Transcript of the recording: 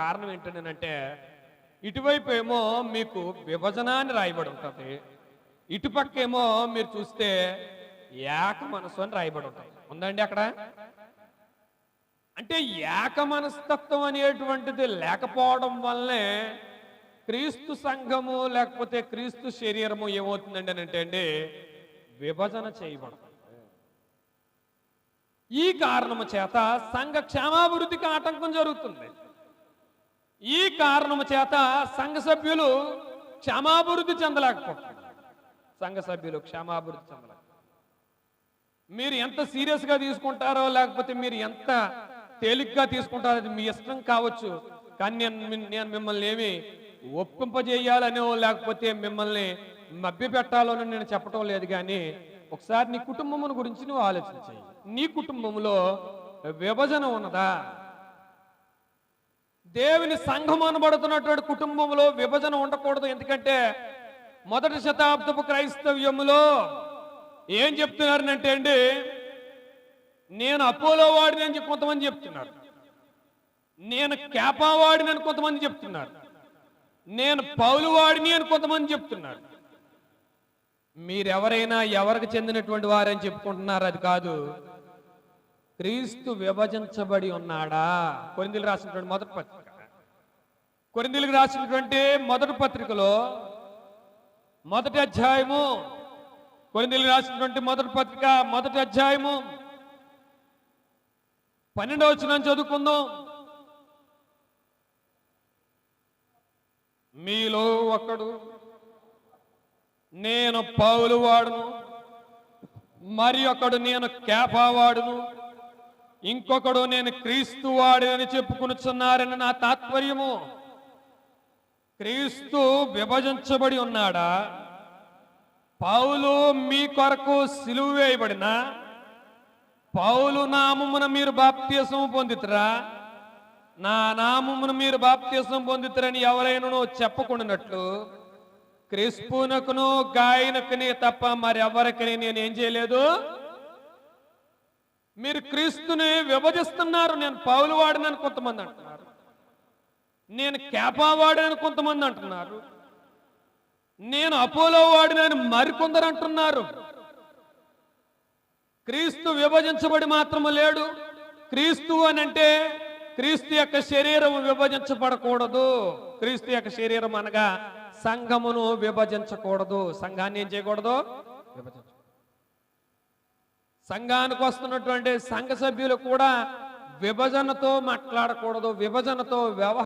కారణం ఏంటంటే ఇటువైపు ఏమో మీకు విభజన అని రాయబడి ఉంటుంది ఇటుపక్క ఏమో మీరు చూస్తే ఏక మనసు అని రాయబడి ఉంటుంది ఉందండి అక్కడ? అంటే ఏక మనస్తత్వం అనేటువంటిది లేకపోవడం వల్లనే క్రీస్తు సంఘము లేకపోతే క్రీస్తు శరీరము ఏమవుతుందండి అని అంటే అండి విభజన చేయబడుతుంది ఈ కారణము చేత సంఘ క్షేమాభివృద్ధికి ఆటంకం జరుగుతుంది. ఈ కారణము చేత సంఘ సభ్యులు క్షేమాభివృద్ధి చెందలేకపోతున్నారు. సంఘ సభ్యులు క్షేమాభివృద్ధి చెందలేక మీరు ఎంత సీరియస్గా తీసుకుంటారో లేకపోతే మీరు ఎంత తేలిగ్గా తీసుకుంటారో అది మీ ఇష్టం కావచ్చు. కానీ నేను నేను మిమ్మల్ని ఏమి ఒప్పింపజేయాలనో లేకపోతే మిమ్మల్ని మభ్య పెట్టాలోనో నేను చెప్పటం లేదు కానీ ఒకసారి నీ కుటుంబమును గురించి నువ్వు ఆలోచించాయి నీ కుటుంబంలో విభజన ఉన్నదా? దేవుని సంఘం అనబడుతున్నటువంటి కుటుంబంలో విభజన ఉండకూడదు. ఎందుకంటే మొదటి శతాబ్దపు క్రైస్తవ్యములో ఏం చెప్తున్నారనంటే అండి నేను అపోలో వాడిని అని కొంతమంది చెప్తున్నారు. నేను కేపావాడిని వాడిని అని కొంతమంది చెప్తున్నారు. నేను పౌలు వాడిని అని కొంతమంది చెప్తున్నారు. మీరెవరైనా ఎవరికి చెందినటువంటి వారని చెప్పుకుంటున్నారు అది కాదు. క్రీస్తు విభజించబడి ఉన్నాడా? కొరిందులు రాసినటువంటి మొదటి పత్రిక. కొరిందులకు రాసినటువంటి మొదటి పత్రికలో మొదటి అధ్యాయము కొరిందులకు రాసినటువంటి మొదటి పత్రిక మొదటి అధ్యాయము. పన్నెండవ వచ్చిన చదువుకుందాం. మీలో ఒకడు నేను పౌలు వాడును. మరి ఒకడు నేను కేఫా వాడును. ఇంకొకడు నేను క్రీస్తు వాడినని చెప్పుకునుచున్నారని నా తాత్పర్యము. క్రీస్తు విభజించబడి ఉన్నాడా? పౌలు మీ కొరకు సిలువు వేయబడిన? పౌలు నామమున మీరు బాప్త్యసం పొందితురా? నా నామమున మీరు బాప్త్యసం పొందితురని ఎవరైనా చెప్పకుండానట్లు క్రిస్పునకును గాయనకుని తప్ప మరెవరికి నేను ఏం చేయలేదు? మీరు క్రీస్తుని విభజిస్తున్నారు. నేను పౌలు వాడినని కొంతమంది అంటున్నారు. నేను కేపా వాడినని కొంతమంది అంటున్నారు. నేను అపోలో వాడినని మరికొందరు అంటున్నారు. క్రీస్తు విభజించబడి మాత్రము లేడు. క్రీస్తు అని అంటే క్రీస్తు యొక్క శరీరం విభజించబడకూడదు. క్రీస్తు యొక్క శరీరం అనగా సంఘమును విభజించకూడదు. సంఘాన్ని ఏం చేయకూడదు? విభజించ సంఘానికి వస్తున్నటువంటి సంఘ సభ్యులు కూడా విభజనతో మాట్లాడకూడదు విభజనతో వ్యవహారం